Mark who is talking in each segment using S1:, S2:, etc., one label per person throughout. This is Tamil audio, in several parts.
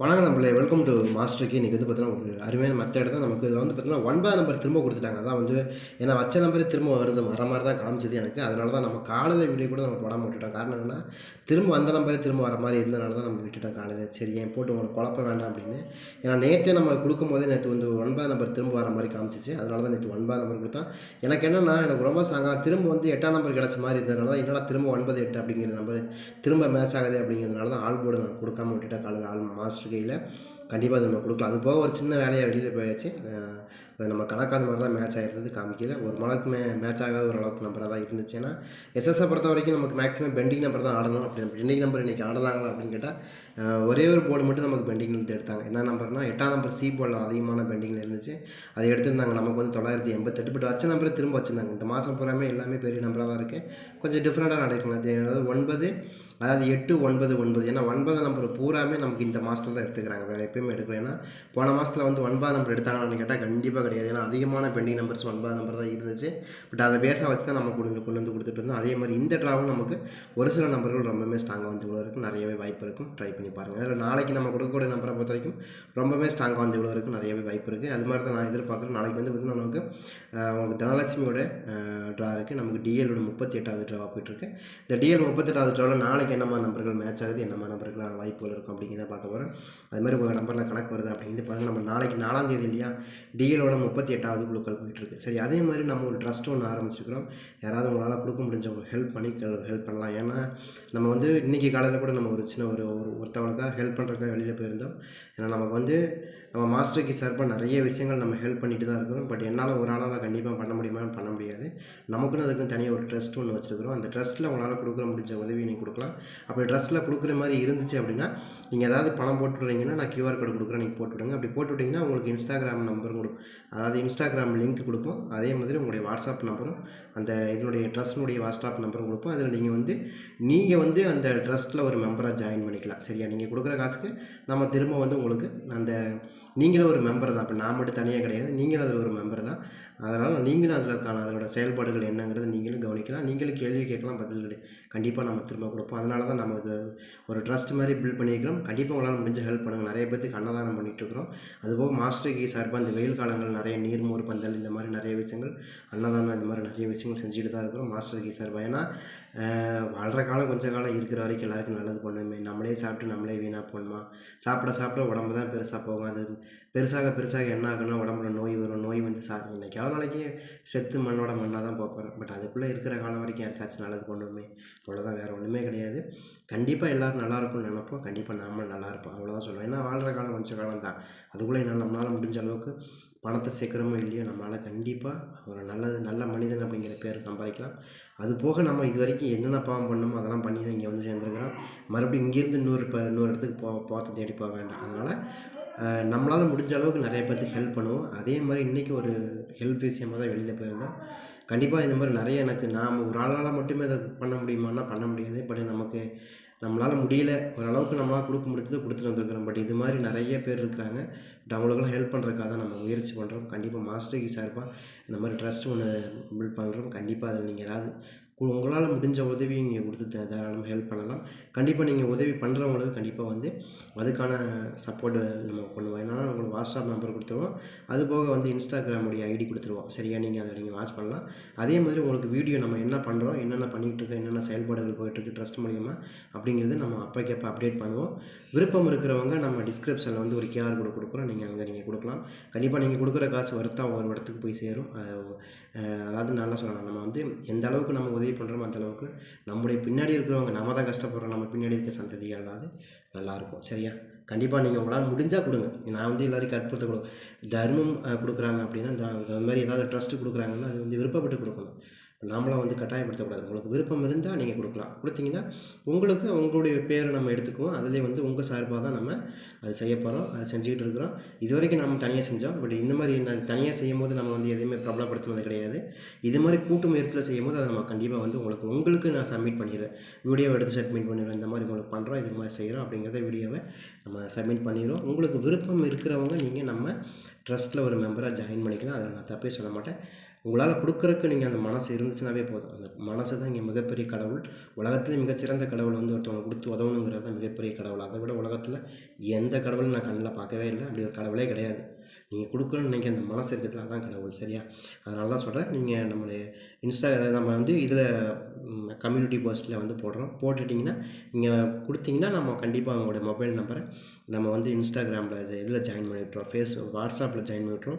S1: வணக்கம் நம்மளே வெல்கம் டு மாஸ்டருக்கு இன்றைக்கி வந்து பார்த்தீங்கன்னா ஒரு அருமையான மெத்தட் தான் நமக்கு இதில் வந்து பார்த்தீங்கன்னா ஒன்பது நம்பர் திரும்ப கொடுத்துட்டாங்க. அதான் வந்து ஏன்னா வச்ச நம்பரே திரும்ப வருது வர மாதிரி தான் காமிச்சது எனக்கு. அதனால தான் நம்ம காலையில் வீடியோ கூட நம்ம போடாமல் விட்டுட்டோம். காரணம் என்னென்னா திரும்ப அந்த நம்பரே திரும்ப வர மாதிரி இருந்தனால தான் நம்ம விட்டுட்டோம் காலையில். சரி ஏன் போட்டு உங்களுக்கு குழப்ப வேண்டாம் அப்படின்னு. ஏன்னா நேற்றே நம்ம கொடுக்கும்போதே நேற்று வந்து ஒன்பது நம்பர் திரும்ப வர மாதிரி காமிச்சிச்சு. அதனால தான் நேற்று ஒன்பது நம்பர் கொடுத்தோம். எனக்கு என்னென்னா எனக்கு ரொம்ப சாங்காக திரும்ப வந்து எட்டாம் நம்பர் கிடச்ச மாதிரி இருந்ததுனால தான் என்னடா திரும்ப ஒன்பது எட்டு அப்படிங்கிற நம்பர் திரும்ப மேட்ச் ஆகுது அப்படிங்கிறதுனால தான் ஆள் போர்டு நான் கொடுக்காம விட்டுட்டேன் காலையில். ஆள் மாஸ்டர் கையில் கண்டிப்பாக அது நம்ம கொடுக்கலாம். அது போக ஒரு சின்ன வேலையாக வெளியில் போயாச்சு. அது நம்ம கணக்காத மாதிரி தான் மேட்ச் ஆகிருந்தது காமிக்கல. ஒரு மலக்கு மே மேட்ச் ஆகாத ஒரு அளவுக்கு நம்பராக தான் இருந்துச்சு. ஏன்னா எஸ்எஸ்ஸை பொறுத்த வரைக்கும் நமக்கு மேக்ஸிமம் பெண்டிங் நம்பர் தான் ஆடணும். அப்படி பெண்டிங் நம்பர் இன்றைக்கி ஆடுறாங்களா அப்படின்னு கேட்டால் ஒரே ஒரு போர்டு மட்டும் நமக்கு பெண்டிங் இருந்து எடுத்தாங்க. என்ன நம்பர்னால் எட்டாம் நம்பர் சி போர்டில் அதிகமான பெண்டிங்கில் இருந்துச்சு. அதை எடுத்திருந்தாங்க. நமக்கு வந்து தொள்ளாயிரத்தி எண்பத்தெட்டு பட் வச்ச நம்பரை திரும்ப வச்சுருந்தாங்க. இந்த மாதம் பூராமே எல்லாமே பெரிய நம்பராக தான் இருக்குது கொஞ்சம் டிஃப்ரெண்ட்டாக நடக்குங்க. அது ஒன்பது அதாவது எட்டு ஒன்பது ஒன்பது. ஏன்னா ஒன்பது நம்பர் பூராமே நமக்கு இந்த மாதத்துல தான் எடுத்துக்கிறாங்க. வேறு எப்பயுமே எடுக்கல. ஏன்னா போன மாதத்தில் வந்து ஒன்பது நம்பர் எடுத்தாங்கன்னு கேட்டால் கண்டிப்பாக கிடையாது. ஏன்னா அதிகமான பெண்டிங் நம்பர்ஸ் ஒன்பது நம்பர் தான் இருந்துச்சு. பட் அதை பேச வச்சு தான் நம்ம கொண்டு கொண்டு வந்து கொடுத்துட்டு இருந்தோம். அதே மாதிரி இந்த ட்ராவல் நமக்கு ஒரு சில நம்பர்கள் ரொம்பவே ஸ்ட்ராங்காக வந்து இவ்வளோ இருக்கும் நிறையவே வாய்ப்பு இருக்கும். ட்ரை பண்ணி பாருங்கள் அதில் நாளைக்கு நம்ம கொடுக்கக்கூடிய நம்பரை பொறுத்த வரைக்கும் ரொம்பவே ஸ்ட்ராங்காக வந்து இவ்வளோ இருக்கும் நிறையவே வாய்ப்பு இருக்குது அது மாதிரி தான் நான் எதிர்பார்க்குறேன். நாளைக்கு வந்து பார்த்திங்கன்னா நமக்கு உங்களுக்கு தனலட்சுமியோட ட்ரா இருக்குது நமக்கு டிஎலோட முப்பத்தி எட்டாவது ட்ராவாக போயிட்டுருக்கு இந்த டிஎல் முப்பத்தெட்டாவது ட்ராவில் நாளைக்கு என்னமா நம்பர்கள் மேட்ச் ஆகுது என்னமா நம்பர்கள் வாய்ப்புகள் இருக்கும் அப்படிங்கிறத பார்க்க போகிறோம் அது மாதிரி உங்கள் நம்பரில் கணக்கு வருது அப்படிங்கிறது பாருங்கள் நம்ம நாளைக்கு நாலாம் தேதி இல்லையா? டிஎலோட முப்பத்தி எட்டாவது குழுக்கள் போயிட்டுருக்கு. சரி அதே மாதிரி நம்ம ஒரு ட்ரஸ்ட் ஒன்று ஆரம்பிச்சிருக்கிறோம். யாராவது உங்களால் கொடுக்க முடிஞ்சவங்க ஹெல்ப் பண்ணி ஹெல்ப் பண்ணலாம். ஏன்னா நம்ம வந்து இன்றைக்கி காலையில் கூட நம்ம ஒரு சின்ன ஒரு ஒரு ஒருத்தவங்களுக்காக ஹெல்ப் பண்ணுறதுக்காக வெளியில் போயிருந்தோம். ஏன்னா நமக்கு வந்து நம்ம மாஸ்டருக்கு சார்பாக நிறைய விஷயங்கள் நம்ம ஹெல்ப் பண்ணிட்டு தான் இருக்கிறோம். பட் என்னால் ஒரு ஆளால் கண்டிப்பாக பண்ண முடியுமான்னு பண்ண முடியாது. நமக்குன்னு அதுக்குன்னு தனியாக ஒரு ட்ரஸ்ட் ஒன்று வச்சுருக்கிறோம். அந்த ட்ரஸ்ட்டில் உங்களால் கொடுக்குற முடிஞ்ச உதவி நீங்கள் கொடுக்கலாம். அப்படி ட்ரஸ்ட்டில் கொடுக்குற மாதிரி இருந்துச்சு அப்படின்னா நீங்கள் ஏதாவது பணம் போட்டுடுறீங்கன்னா நான் கியூஆர் கோடு கொடுக்குறேன். நீங்கள் போட்டுவிடுங்க. அப்படி போட்டுவிட்டிங்கன்னா உங்களுக்கு இன்ஸ்டாகிராம் நம்பரும் கொடுக்கும் அதாவது இன்ஸ்டாகிராம் லிங்க் கொடுப்போம். அதே மாதிரி உங்களுடைய வாட்ஸ்அப் நம்பரும் அந்த இதனுடைய ட்ரஸ்டினுடைய வாட்ஸ்அப் நம்பரும் கொடுப்போம். அதில் நீங்கள் வந்து நீங்கள் வந்து அந்த ட்ரஸ்ட்டில் ஒரு மெம்பராக ஜாயின் பண்ணிக்கலாம். சரியா? நீங்கள் கொடுக்குற காசுக்கு நம்ம திரும்ப வந்து உங்களுக்கு அந்த நீங்களும் ஒரு மெம்பர் தான். இப்போ நான் மட்டும் தனியாக கிடையாது. நீங்களும் அதில் ஒரு மெம்பர் தான். அதனால் நீங்களும் அதில் அதோட செயல்பாடுகள் என்னங்கிறத நீங்களும் கவனிக்கலாம். நீங்களும் கேள்வி கேட்கலாம் பதில் கிடையாது கண்டிப்பாக நம்ம திரும்ப கொடுப்போம். அதனால தான் நம்ம இது ஒரு ட்ரஸ்ட் மாதிரி பில்ட் பண்ணியிருக்கிறோம். கண்டிப்பாக உங்களால் முடிஞ்ச ஹெல்ப் பண்ணுங்கள் நிறைய பேருக்கு அன்னதானம் பண்ணிகிட்ருக்கிறோம் அதுபோக மாஸ்டர் கீ சார்பாக இந்த வெயில் காலங்கள் நிறைய நீர்மோர் பந்தல் இந்த மாதிரி நிறைய விஷயங்கள் அன்னதானம் இந்த மாதிரி நிறைய விஷயங்கள் செஞ்சுட்டு தான் இருக்கிறோம். மாஸ்டர் கீ சார்பாக ஏன்னா வாழ்கிற காலம் கொஞ்ச காலம் இருக்கிற வரைக்கும் எல்லாருக்கும் நல்லது பண்ணுமே. நம்மளே சாப்பிட்டு நம்மளே வீணாக போகணுமா சாப்பிட சாப்பிட உடம்பு தான் பெருசாக போகும். அது பெருசாக பெருசாக என்ன ஆகுனா உடம்புல நோய் வரும் நோய் வந்து சா இன்னைக்கு நாளைக்கு செத்து மண்ணோட மண்ணாக தான் போகிறேன் பட் அதுக்குள்ளே இருக்கிற காலம் வரைக்கும் யாருக்காச்சும் நல்லது பண்ணுவோமே அவ்வளோதான் வேறு ஒன்றுமே கிடையாது. கண்டிப்பாக எல்லோரும் நல்லா இருக்கும்னு நினைப்போம். கண்டிப்பாக நாமளும் நல்லா இருப்போம். அவ்வளோதான் சொல்லுவேன் ஏன்னா வாழ்கிற காலம் கொஞ்சம் காலம் தான் அதுக்குள்ளே என்ன நம்மளால் முடிஞ்ச அளவுக்கு பணத்தை சேர்க்குறோமோ இல்லையோ நம்மளால் கண்டிப்பாக ஒரு நல்லது நல்ல மனிதன் அப்படிங்கிற பேர் சம்பாதிக்கலாம். அது போக நம்ம இது வரைக்கும் என்னென்ன பாவம் பண்ணோமோ அதெல்லாம் பண்ணி தான் இங்கே வந்து சேர்ந்துருக்கிறோம். மறுபடியும் இங்கேருந்து இன்னொரு இப்போ இன்னொரு இடத்துக்கு போ பார்த்து தேடி போக வேண்டாம். அதனால் நம்மளால் முடிஞ்ச அளவுக்கு நிறைய பேர்த்துக்கு ஹெல்ப் பண்ணுவோம். அதே மாதிரி இன்றைக்கி ஒரு ஹெல்ப் விஷயமாக தான் வெளியில் போயிருந்தோம். கண்டிப்பாக இந்த மாதிரி நிறைய எனக்கு நாம் ஒரு ஆளால் மட்டுமே அதை பண்ண முடியுமான்னா பண்ண முடியாது. பட் நமக்கு நம்மளால் முடியல. ஓரளவுக்கு நம்மளால் கொடுக்க முடிஞ்சது கொடுத்துட்டு வந்திருக்கிறோம். பட் இது மாதிரி நிறைய பேர் இருக்கிறாங்க. பட் அவங்களுக்கெல்லாம் ஹெல்ப் பண்ணுறதுக்காக தான் நம்ம முயற்சி பண்ணுறோம் கண்டிப்பாக மாஸ்டருக்கு சார்பாக இந்த மாதிரி ட்ரஸ்ட் ஒன்று பில்ட் பண்ணுறோம் கண்டிப்பாக அதில் நீங்கள் ஏதாவது உங்களால் முடிஞ்ச உதவியை நீங்கள் கொடுத்து தாராளமாக ஹெல்ப் பண்ணலாம். கண்டிப்பாக நீங்கள் உதவி பண்ணுறவங்களுக்கு கண்டிப்பாக வந்து அதுக்கான சப்போர்ட்டு நம்ம பண்ணுவோம் என்னன்னா உங்களுக்கு வாட்ஸ்அப் நம்பர் கொடுத்துருவோம். அது போக வந்து இன்ஸ்டாகிராமுடைய ஐடி கொடுத்துருவோம். சரியா? நீங்கள் அதில் நீங்கள் வாட்ச் பண்ணலாம். அதே மாதிரி உங்களுக்கு வீடியோ நம்ம என்ன பண்ணுறோம் என்னென்ன பண்ணிகிட்டு இருக்கோம் என்னென்ன செயல்பாடுகள் போயிட்டுருக்கு ட்ரஸ்ட் மூலியமாக அப்படிங்கிறது நம்ம அப்போக்கப்போ அப்டேட் பண்ணுவோம். விருப்பம் இருக்கிறவங்க நம்ம டிஸ்கிரிப்ஷனில் வந்து ஒரு கேஆர் கூட கொடுக்குறோம். நீங்கள் அங்கே நீங்கள் கொடுக்கலாம். கண்டிப்பாக நீங்கள் கொடுக்குற காசு வருத்தம் ஒரு இடத்துக்கு போய் சேரும். அதாவது நல்லா சொல்லலாம். நம்ம வந்து எந்த அளவுக்கு நம்ம உதவி பண்ணுறோமோ அந்த அளவுக்கு நம்முடைய பின்னாடி இருக்கிறவங்க நம்ம தான் கஷ்டப்படுறோம். நம்ம பின்னாடி இருக்க சந்ததிகள் தான் நல்லாயிருக்கும் சரியா? கண்டிப்பாக நீங்கள் உங்களால் முடிஞ்சால் கொடுங்க. நான் வந்து எல்லாரையும் கற்புறுத்த கொடு தர்மம் கொடுக்குறாங்க அப்படின்னா இந்த இந்த மாதிரி ஏதாவது ட்ரஸ்ட்டு கொடுக்குறாங்கன்னா அது வந்து விருப்பப்பட்டு கொடுக்கணும். நாமளாக வந்து கட்டாயப்படுத்தக்கூடாது. உங்களுக்கு விருப்பம் இருந்தால் நீங்கள் கொடுக்கலாம். கொடுத்தீங்கன்னா உங்களுக்கு உங்களுடைய பேரை நம்ம எடுத்துக்குவோம். அதிலே வந்து உங்கள் சார்பாக தான் நம்ம அது செய்ய போகிறோம் அதை செஞ்சுக்கிட்டு இருக்கிறோம். இது வரைக்கும் நம்ம தனியாக செஞ்சோம். பட் இந்த மாதிரி நான் தனியாக செய்யும் போது நம்ம வந்து எதையுமே பிரபலப்படுத்துனது கிடையாது. இது மாதிரி கூட்டு முயற்சியில் செய்யும் போது அதை நம்ம கண்டிப்பாக வந்து உங்களுக்கு உங்களுக்கு நான் சப்மிட் பண்ணிடுவேன் வீடியோவை எடுத்து சப்மிட் பண்ணிடுவேன் இந்த மாதிரி உங்களுக்கு பண்ணுறோம் இது மாதிரி செய்கிறோம் அப்படிங்கிறத வீடியோவை நம்ம சப்மிட் பண்ணிடுவோம் உங்களுக்கு விருப்பம் இருக்கிறவங்க நீங்கள் நம்ம ட்ரஸ்ட்டில் ஒரு மெம்பராக ஜாயின் பண்ணிக்கலாம். அதில் நான் தப்பே சொல்ல மாட்டேன். உங்களால் கொடுக்குறக்கு நீங்கள் அந்த மனசு இருந்துச்சுனாவே போதும். அந்த மனசு தான் இங்கே மிகப்பெரிய கடவுள். உலகத்தில் மிகச்சிறந்த கடவுள் வந்து ஒருத்தவங்க கொடுத்து உதவணுங்கிறது தான் மிகப்பெரிய கடவுள். அதை விட உலகத்தில் எந்த கடவுளும் நான் கண்ணில் பார்க்கவே இல்லை. அப்படி ஒரு கடவுளே கிடையாது. நீங்கள் கொடுக்கணும்னு நினைக்க அந்த மனசு இருக்கிறதுல தான் கடவுள். சரியா? அதனால தான் சொல்கிறேன் நீங்கள் நம்மளுடைய இன்ஸ்டா நம்ம வந்து இதில் கம்யூனிட்டி போஸ்ட்டில் வந்து போடுறோம். போட்டுட்டிங்கன்னா நீங்கள் கொடுத்தீங்கன்னா நம்ம கண்டிப்பாக அவங்களுடைய மொபைல் நம்பரை நம்ம வந்து இன்ஸ்டாகிராமில் இது இதில் ஜாயின் பண்ணி விட்ருவோம் ஃபேஸ் வாட்ஸ்அப்பில் ஜாயின் பண்ணி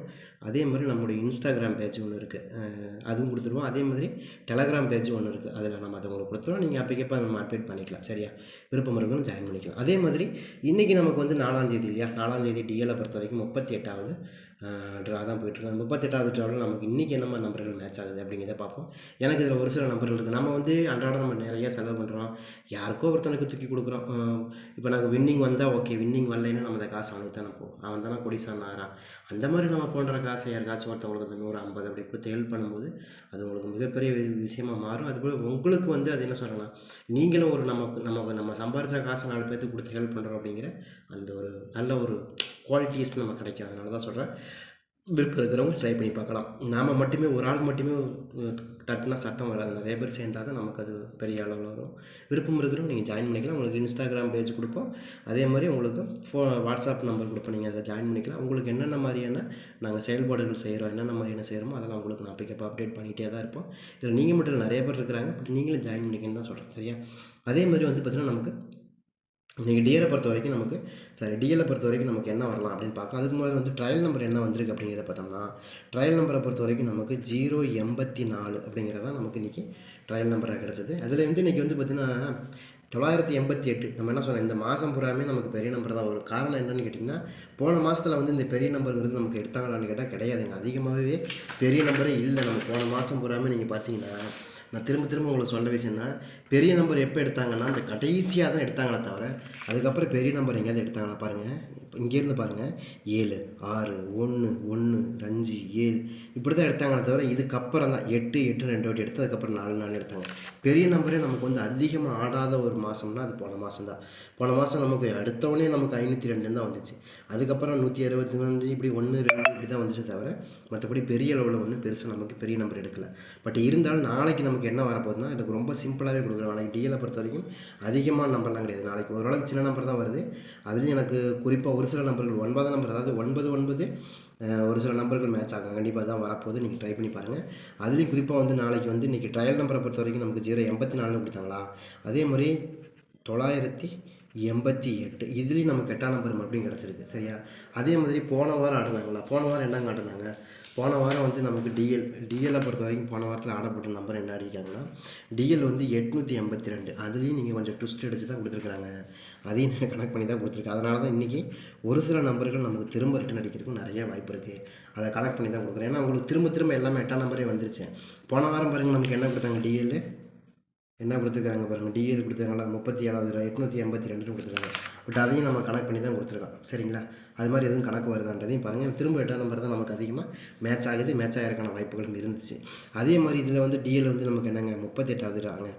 S1: அதே மாதிரி நம்மளுடைய இன்ஸ்டாகிராம் பேஜ் ஒன்று இருக்குது அதுவும் கொடுத்துருவோம். அதே மாதிரி டெலகிராம் பேஜ் ஒன்று இருக்குது அதில் நம்ம அதை உங்களுக்கு கொடுத்துருவோம். நீங்கள் அப்போக்கப்போ நம்ம அப்டேட் பண்ணிக்கலாம். சரியா? விருப்பம் இருக்குன்னு ஜாயின் பண்ணிக்கலாம். அதே மாதிரி இன்றைக்கி நமக்கு வந்து நாலாந்தேதி இல்லையா? நாலாந்தேதி டிஎலை பொறுத்த வரைக்கும் முப்பத்தி எட்டாவது. ட்ரா தான் போயிட்டுருக்கு முப்பத்தெட்டாவது ட்ராவில் நமக்கு இன்றைக்கி என்ன நம்பர்கள் மேட்ச் ஆகுது அப்படிங்கிறத பார்ப்போம். எனக்கு இதில் ஒரு சில நம்பர்கள் இருக்குது நம்ம வந்து அன்றாடம் நம்ம நிறைய செலவு பண்ணுறோம் யாருக்கோ ஒருத்தனுக்கு தூக்கி கொடுக்குறோம். இப்போ நாங்கள் வின்னிங் வந்தால் ஓகே வின்னிங் வரலைன்னா நம்ம அந்த காசு அவனுக்கு தானே போகும் அவன் தானே கொடிசான் ஆகிறான் அந்த மாதிரி நம்ம போன்ற காசை யாருக்காச்சும் ஒருத்தவங்களுக்கு அந்த நூறு ஐம்பது அப்படி கொடுத்து ஹெல்ப் பண்ணும்போது அது உங்களுக்கு மிகப்பெரிய விஷயமாக மாறும். அதுபோல் உங்களுக்கு வந்து அது என்ன சொல்லலாம்? நீங்களும் ஒரு நமக்கு நமக்கு நம்ம சம்பாரித்த காசை நாலு பேர்த்துக்கு கொடுத்து ஹெல்ப் பண்ணுறோம் அப்படிங்கிற அந்த ஒரு நல்ல ஒரு குவாலிட்டிஸ் நம்ம கிடைக்கும். அதனால தான் சொல்கிறேன் விருப்பம் இருக்கிறவங்க ட்ரை பண்ணி பார்க்கலாம். நாம் மட்டுமே ஒரு ஆள் மட்டுமே உம், தட்டுனா வராது. நிறைய பேர் சேர்ந்தால் தான் நமக்கு அது பெரிய அளவில் வரும். விருப்பம் இருக்கிறவங்க நீங்கள் ஜாயின் பண்ணிக்கலாம். உங்களுக்கு இன்ஸ்டாகிராம் பேஜ் கொடுப்போம். அதே மாதிரி உங்களுக்கு ஃபோ வாட்ஸ்அப் நம்பர் கொடுப்போம். நீங்கள் அதை ஜாயின் பண்ணிக்கலாம். உங்களுக்கு என்னென்ன மாதிரியான நாங்கள் செயல்பாடுகள் செய்கிறோம் என்னென்ன மாதிரியான செய்கிறோமோ அதெல்லாம் உங்களுக்கு நான் பிக்கப் அப்டேட் பண்ணிகிட்டே தான் இருப்போம். இதில் நீங்கள் மட்டும் இல்லை, நிறைய பேர் இருக்கிறாங்க. பட் நீங்களும் ஜாயின் பண்ணிக்கன்னு தான் சொல்கிறேன் சரியா? அதே மாதிரி வந்து பார்த்திங்கன்னா நமக்கு இன்றைக்கி டிஎலை பொறுத்த வரைக்கும் நமக்கு சாரி டிஎலை பொறுத்த வரைக்கும் நமக்கு என்ன வரலாம் அப்படின்னு பார்க்கலாம். அதுக்கு முதல்ல வந்து ட்ரையல் நம்பர் என்ன வந்திருக்கு அப்படிங்கிறத பார்த்தோம்னா ட்ரையல் நம்பரை பொறுத்த வரைக்கும் நமக்கு ஜீரோ எண்பத்தி நாலு அப்படிங்கிறது நமக்கு இன்றைக்கி ட்ரையல் நம்பராக கிடச்சிது. அதில் வந்து இன்றைக்கி வந்து பார்த்திங்கன்னா தொள்ளாயிரத்தி எண்பத்தி எட்டு நம்ம என்ன சொன்னோம் இந்த மாதம் பூராமே நமக்கு பெரிய நம்பர் தான் ஒரு காரணம் என்னென்னு கேட்டிங்கன்னா போன மாதத்தில் வந்து இந்த பெரிய நம்பருங்கிறது நமக்கு எடுத்தாங்களான்னு கேட்டால் கிடையாதுங்க. அதிகமாகவே பெரிய நம்பரே இல்லை. நம்ம போன மாதம் பூராமே நீங்கள் பார்த்தீங்கன்னா நான் திரும்ப திரும்ப உங்களுக்கு சொல்ல விஷயம்னா பெரிய நம்பர் எப்போ எடுத்தாங்கன்னா அந்த கடைசியாக தான் எடுத்தாங்களே தவிர அதுக்கப்புறம் பெரிய நம்பர் எங்கேயாவது எடுத்தாங்களா பாருங்கள் இங்கேருந்து பாருங்கள் ஏழு ஆறு ஒன்று ஒன்று அஞ்சு ஏழு. இப்படி தான் எடுத்தாங்களே தவிர இதுக்கப்புறம் தான் எட்டு எட்டு ரெண்டு வாட்டி எடுத்து அதுக்கப்புறம் நாலு நாள் எடுத்தாங்க. பெரிய நம்பரே நமக்கு வந்து அதிகமாக ஆடாத ஒரு மாதம்னா அது போன மாதம் தான் போன மாதம் நமக்கு அடுத்தவொடனே நமக்கு ஐநூற்றி ரெண்டுன்னு தான் வந்துச்சு. அதுக்கப்புறம் நூற்றி அறுபத்தி அஞ்சு இப்படி ஒன்று ரெண்டு இப்படி தான் வந்துச்சு தவிர மற்றபடி பெரிய அளவில் ஒன்றும் பெருசாக நமக்கு பெரிய நம்பர் எடுக்கல. பட் இருந்தாலும் நாளைக்கு நமக்கு என்ன வரப்போகுதுன்னா எனக்கு ரொம்ப சிம்பிளாகவே கொடுக்குறோம் நாளைக்கு டிஎலை பொறுத்த வரைக்கும் அதிகமான நம்பர்லாம் கிடையாது. நாளைக்கு ஓரளவுக்கு சின்ன நம்பர் தான் வருது. அதுலேயும் எனக்கு குறிப்பாக ஒரு சில நம்பர்கள் ஒன்பது நம்பர் அதாவது ஒன்பது ஒன்பது ஒரு சில நம்பர்கள் மேட்ச் ஆகும். கண்டிப்பாக தான் வரப்போகுது. நீங்கள் ட்ரை பண்ணி பாருங்கள் அதுலேயும் குறிப்பாக வந்து நாளைக்கு வந்து இன்றைக்கி ட்ரையல் நம்பரை பொறுத்த வரைக்கும் நமக்கு ஜீரோ எண்பத்தி நாலுன்னு கொடுத்தாங்களா? அதே மாதிரி தொள்ளாயிரத்தி எண்பத்தி எட்டு. இதுலேயும் நமக்கு எட்டாம் நம்பர் மறுபடியும் கிடச்சிருக்கு. சரியா? அதே மாதிரி போன வாரம் ஆடினாங்களா? போன வாரம் என்னங்க ஆடினாங்க? போன வாரம் வந்து நமக்கு டிஎல் டிஎல்லை பொறுத்த வரைக்கும் போன வாரத்தில் ஆடப்பட்ட நம்பர் என்ன அடிக்காங்கன்னா டிஎல் வந்து எட்நூற்றி எண்பத்தி ரெண்டு. அதுலேயும் நீங்கள் கொஞ்சம் ட்விஸ்ட் அடித்து தான் கொடுத்துருக்குறாங்க. அதையும் நான் கனெக்ட் பண்ணி தான் கொடுத்துருக்கேன் அதனால தான் இன்றைக்கி ஒரு சில நம்பர்கள் நமக்கு திரும்ப ரிட்டன் அடிக்கிறதுக்கும் நிறைய வாய்ப்பு இருக்குது அதை கனெக்ட் பண்ணி தான் கொடுக்குறேன் ஏன்னா உங்களுக்கு திரும்ப திரும்ப எல்லாமே எட்டாம் நம்பரே வந்துருச்சு. போன வாரம் பாருங்கள் நமக்கு என்ன கொடுத்தாங்க டிஎல் என்ன கொடுத்துருக்காங்க பாருங்கள் டிஎல் கொடுத்துருக்காங்களா? முப்பத்தி ஏழாவது ரூபா எட்நூற்றி எண்பத்தி ரெண்டுன்னு கொடுத்துருக்காங்க. பட் அதையும் நம்ம கனெக்ட் பண்ணி தான் கொடுத்துருக்கோம். சரிங்களா? அது மாதிரி எதுவும் கணக்கு வருதான்றதையும் பாருங்கள் திரும்ப எட்டாம் நம்பர் தான் நமக்கு அதிகமாக மேட்ச் ஆகுது மேட்ச் ஆகிறதுக்கான வாய்ப்புகளும் இருந்துச்சு. அதே மாதிரி இதில் வந்து டிஎல் வந்து நமக்கு என்னங்க? முப்பத்தெட்டாவது ரூபாங்க.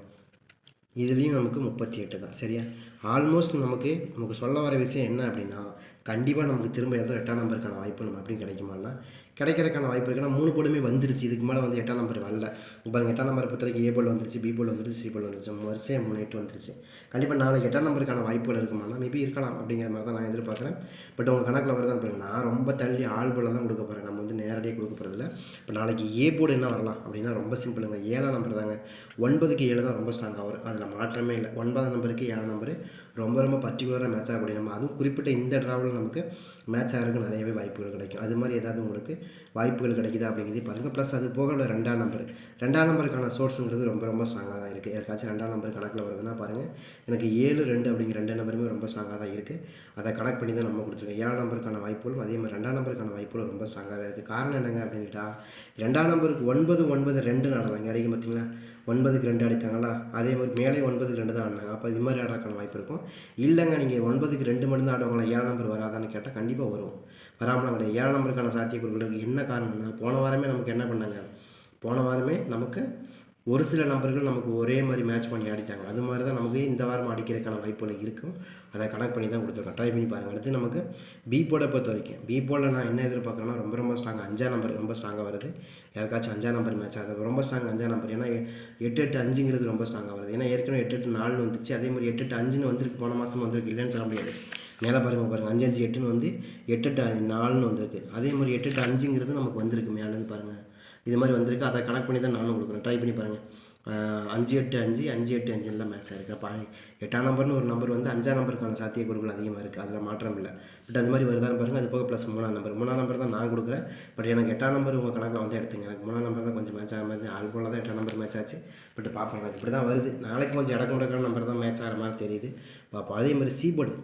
S1: இதுலேயும் நமக்கு முப்பத்தி எட்டு தான். சரியா? ஆல்மோஸ்ட் நமக்கு நமக்கு சொல்ல வர விஷயம் என்ன அப்படின்னா கண்டிப்பாக நமக்கு திரும்ப ஏதோ எட்டாம் நம்பருக்கான வாய்ப்பு நம்ம அப்படின்னு கிடைக்குமான்னா கிடைக்கிறதுக்கான வாய்ப்பு இருக்குன்னா மூணு போடுமே வந்துருச்சு. இதுக்கு மேலே வந்து எட்டாம் நம்பர் வரல. இப்போ பாருங்க எட்டாம் நம்பரை பொறுத்த வரைக்கும் ஏ போல் வந்துருச்சு பி போல் வந்துருச்சு சி போல் வந்துருச்சு. வரிசையாக மூணு எட்டு வந்துருச்சு. கண்டிப்பாக நாளைக்கு எட்டாம் நம்பருக்கான வாய்ப்புகள் இருக்குமானா மேபி இருக்கலாம் அப்படிங்கிற மாதிரி தான் நான் எதிர்பார்க்குறேன். பட் உங்கள் கணக்கில் வரதான் பாருங்க நான் ரொம்ப தள்ளி ஆள் போல தான் கொடுக்க போகிறேன் நம்ம வந்து நேரடியாக கொடுக்க போகிறதில்ல இப்போ நாளைக்கு ஏ போர்டு என்ன வரலாம் அப்படின்னா ரொம்ப சிம்பிளுங்க ஏழாம் நம்பர் தாங்க. ஒன்பதுக்கு ஏழு தான் ரொம்ப ஸ்ட்ராங்காக வரும் அதில் மாற்றமே இல்லை. ஒன்பதாம் நம்பருக்கு ஏழாம் நம்பரு ரொம்ப ரொம்ப பர்டிகுலராக மேட்ச் ஆகக்கூடிய நம்ம அதுவும் குறிப்பிட்ட இந்த ட்ராவலில் நமக்கு மேட்ச் ஆகிறதுக்கு நிறையவே வாய்ப்புகள் கிடைக்கும். அது மாதிரி ஏதாவது உங்களுக்கு வாய்ப்புகள் கிடைக்குதா அப்படிங்கிறதே பாருங்கள் ப்ளஸ் அது போக உள்ள ரெண்டாம் நம்பர் ரெண்டாம் நம்பருக்கான சோர்ஸுங்கிறது ரொம்ப ரொம்ப ஸ்ட்ராங்காக தான் இருக்குது யாருக்காச்சும் ரெண்டாம் நம்பர் கணக்கில் வருதுன்னா பாருங்கள் எனக்கு ஏழு ரெண்டு அப்படிங்கிற ரெண்டு நம்பருமே ரொம்ப ஸ்ட்ராங்காக தான் இருக்குது அதை கனெக்ட் பண்ணி தான் நம்ம கொடுத்துருக்கோம். ஏழாம் நம்பருக்கான வாய்ப்புகளும் அதே மாதிரி ரெண்டாம் நம்பருக்கான வாய்ப்புகளும் ரொம்ப ஸ்ட்ராங்காக இருக்குது காரணம் என்னங்க அப்படின்ட்டா ரெண்டாம் நம்பருக்கு ஒன்பது ஒன்பது ரெண்டு நடந்தாங்க. கிடைக்கும் பார்த்தீங்களா ஒன்பதுக்கு ரெண்டு அடித்தாங்களா அதே மாதிரி மேலே ஒன்பதுக்கு ரெண்டு தான் ஆடினாங்க. அப்போ இது மாதிரி ஆடுறதுக்கான வாய்ப்பு இருக்கும். இல்லைங்க நீங்கள் ஒன்பதுக்கு ரெண்டு மட்டும் தான் ஆடுவாங்களா? ஏழாம் நம்பர் வராதான்னு கேட்டால் கண்டிப்பாக வரும். வராமல் கிடையாது ஏழாம் நம்பருக்கான சாத்தியக்கூறுகளுக்கு என்ன காரணம்னா போன வாரமே நமக்கு என்ன பண்ணாங்க? போன வாரமே நமக்கு ஒரு சில நம்பர்கள் நமக்கு ஒரே மாதிரி மேட்ச் பண்ணி ஆடிட்டாங்க. அது மாதிரி தான் நமக்கு இந்த வாரம் அடிக்கிறதுக்கான வாய்ப்புகள் இருக்கும். அதை கனெக்ட் பண்ணி தான் கொடுத்துருக்கோம் ட்ரை பண்ணி பாருங்கள் அடுத்து நமக்கு பி போர்டை பொறுத்த வரைக்கும். பி போர்டில் நான் என்ன எதிர்பார்க்குறேன்னா ரொம்ப ரொம்ப ஸ்ட்ராங் அஞ்சா நம்பர் ரொம்ப ஸ்ட்ராங்காக வருது. யாருக்காச்சும் அஞ்சா நம்பர் மேட்ச் ஆகுது. ரொம்ப ஸ்ட்ராங் அஞ்சா நம்பர் ஏன்னா எட்டு எட்டு அஞ்சுங்கிறது ரொம்ப ஸ்ட்ராங்காக வருது. ஏன்னா ஏற்கனவே எட்டு எட்டு நாலுன்னு வந்துச்சு. அதே மாதிரி எட்டு எட்டு அஞ்சுன்னு வந்திருக்கு. போன மாதம் வந்திருக்கு. இல்லைன்னு சொல்ல முடியாது. மேலே பாருங்கள் பாருங்கள் அஞ்சு அஞ்சு எட்டுன்னு வந்து எட்டு எட்டு அஞ்சு நாலுன்னு வந்திருக்கு. அதே மாதிரி எட்டு எட்டு அஞ்சுங்கிறது நமக்கு வந்திருக்கு மேலேருந்து பாருங்கள் இது மாதிரி வந்திருக்கு. அதை கனெக்ட் பண்ணி தான் நானும் கொடுக்குறேன். ட்ரை பண்ணி பாருங்கள் அஞ்சு எட்டு அஞ்சு அஞ்சு எட்டு அஞ்சுலாம் மேட்ச் ஆயிருக்கு அப்போ எட்டாம் நம்பர்னு ஒரு நம்பர் வந்து அஞ்சாம் நம்பருக்கான சாத்தியக்கூறுகள் அதிகமாக இருக்குது அதில் மாற்றம் இல்லை. பட் அது மாதிரி வருதான்னு பாருங்கள் அது போக ப்ளஸ் மூணாம் நம்பர் மூணாம் நம்பர் தான் நான் கொடுக்குறேன். பட் எனக்கு எட்டாம் நம்பர் உங்கள் கணக்கில் வந்து எடுத்துங்க. எனக்கு மூணாம் நம்பர் தான் கொஞ்சம் மேட்ச் ஆகிற மாதிரி ஆள் போல தான் எட்டாம் நம்பர் மேட்ச் ஆச்சு. பட் பார்ப்போம் எனக்கு இப்படி தான் வருது. நாளைக்கு கொஞ்சம் இடக்கு முடக்கான நம்பர் தான் மேட்ச் ஆகிற மாதிரி தெரியுது. பார்ப்போம் அதே மாதிரி சீபோர்டு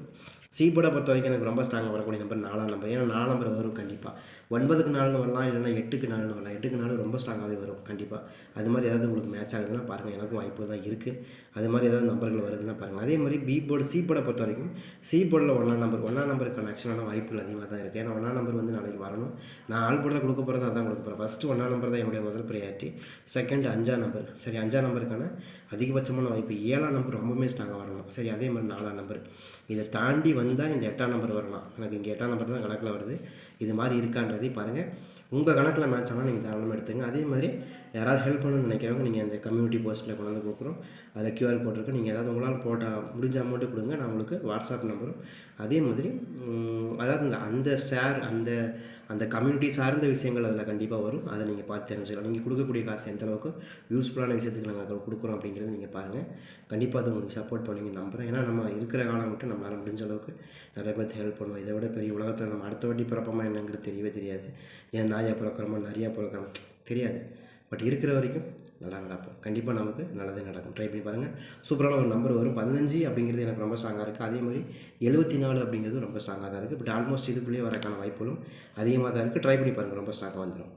S1: சீபோர்டை பொறுத்த வரைக்கும் எனக்கு ரொம்ப ஸ்ட்ராங்காக வரக்கூடிய நம்பர் நாலாம் நம்பர் ஏன்னா நாலாம் நம்பர் வரும் கண்டிப்பாக ஒன்பதுக்கு நாலுன்னு வரலாம் இல்லைன்னா எட்டுக்கு நாலுன்னு வரலாம். எட்டுக்கு நாலு ரொம்ப ஸ்ட்ராங்காகவே வரும் கண்டிப்பாக அது மாதிரி ஏதாவது உங்களுக்கு மேட்ச் ஆகுதுன்னா பாருங்கள் எனக்கும் வாய்ப்பு தான் இருக்குது அது மாதிரி ஏதாவது நம்பர்கள் வருதுன்னா பாருங்கள் அதே மாதிரி பி போர்டு சி போர்டை பொறுத்த வரைக்கும் சி போர்டில் ஒன்றாம் நம்பர் ஒன்றாம் நம்பருக்கான ஆக்சுவலான வாய்ப்புகள் அதிகமாக தான் இருக்குது ஏன்னா ஒன்றாம் நம்பர் வந்து நாளைக்கு வரணும். நான் ஆள் போர்டில் கொடுக்க போகிறது அதான் கொடுக்க போகிறேன் ஃபஸ்ட்டு ஒன்றாம் நம்பர் தான் என்னுடைய முதல் ப்ரையாரிட்டி செகண்ட் அஞ்சாம் நம்பர் சரி அஞ்சாம் நம்பருக்கான அதிகபட்சமான வாய்ப்பு ஏழாம் நம்பர் ரொம்பவுமே ஸ்ட்ராங்காக வரணும். சரி அதே மாதிரி நாலாம் நம்பர் இதை தாண்டி வந்தால் இந்த எட்டாம் நம்பர் வரலாம். எனக்கு இங்கே எட்டாம் நம்பர் தான் கணக்கில் வருது. இது மாதிரி இருக்கான்றதையும் பாருங்கள் உங்கள் கணக்கில் மேட்ச் ஆனால் நீங்கள் தாராளமாக எடுத்துங்க அதே மாதிரி யாராவது ஹெல்ப் பண்ணணும்னு நினைக்கிறவங்க நீங்கள் அந்த கம்யூனிட்டி போஸ்ட்டில் கொண்டு வந்து கொடுக்குறோம் அதில் கியூஆர் கோட் இருக்குது நீங்கள் ஏதாவது உங்களால் போட்டால் முடிஞ்ச அமௌண்ட்டு கொடுங்க. நான் உங்களுக்கு வாட்ஸ்அப் நம்பரும் அதே மாதிரி அதாவது இந்த அந்த ஷேர் அந்த அந்த கம்யூனிட்டி சார்ந்த விஷயங்கள் அதில் கண்டிப்பாக வரும். அதை நீங்கள் பார்த்து தெரிஞ்சுக்கலாம். நீங்கள் கொடுக்கக்கூடிய காசு எந்த அளவுக்கு யூஸ்ஃபுல்லான விஷயத்துக்கு நாங்கள் கொடுக்குறோம் அப்படிங்கிறது நீங்கள் பாருங்கள் கண்டிப்பாக அது உங்களுக்கு சப்போர்ட் பண்ணுவீங்க நம்புகிறேன் ஏன்னா நம்ம இருக்கிற காலம் மட்டும் நம்மளால் முடிஞ்ச அளவுக்கு நிறைய பேருக்கு ஹெல்ப் பண்ணுவோம். இதை விட பெரிய உலகத்தில் நம்ம அடுத்த வாட்டி பிறப்போமா என்னங்கிறது தெரியவே தெரியாது. ஏன் நாயாக பிறக்கிறோமா நிறையா பிறக்கிறோம்? தெரியாது. பட் இருக்கிற வரைக்கும் நல்லா நடப்போம் கண்டிப்பாக நமக்கு நல்லதே நடக்கும். ட்ரை பண்ணி பாருங்கள் சூப்பரான ஒரு நம்பர் வரும். பதினஞ்சு அப்படிங்கிறது எனக்கு ரொம்ப ஸ்ட்ராங்காக இருக்குது அதே மாதிரி எழுபத்தி நாலு அப்படிங்கிறது ரொம்ப ஸ்ட்ராங்காக தான் இருக்குது பட் ஆல்மோஸ்ட் இதுக்குள்ளேயே வரக்கான வாய்ப்புகளும் அதிகமாக தான் இருக்குது ட்ரை பண்ணி பாருங்கள் ரொம்ப ஸ்ட்ராங்காக வந்துடும்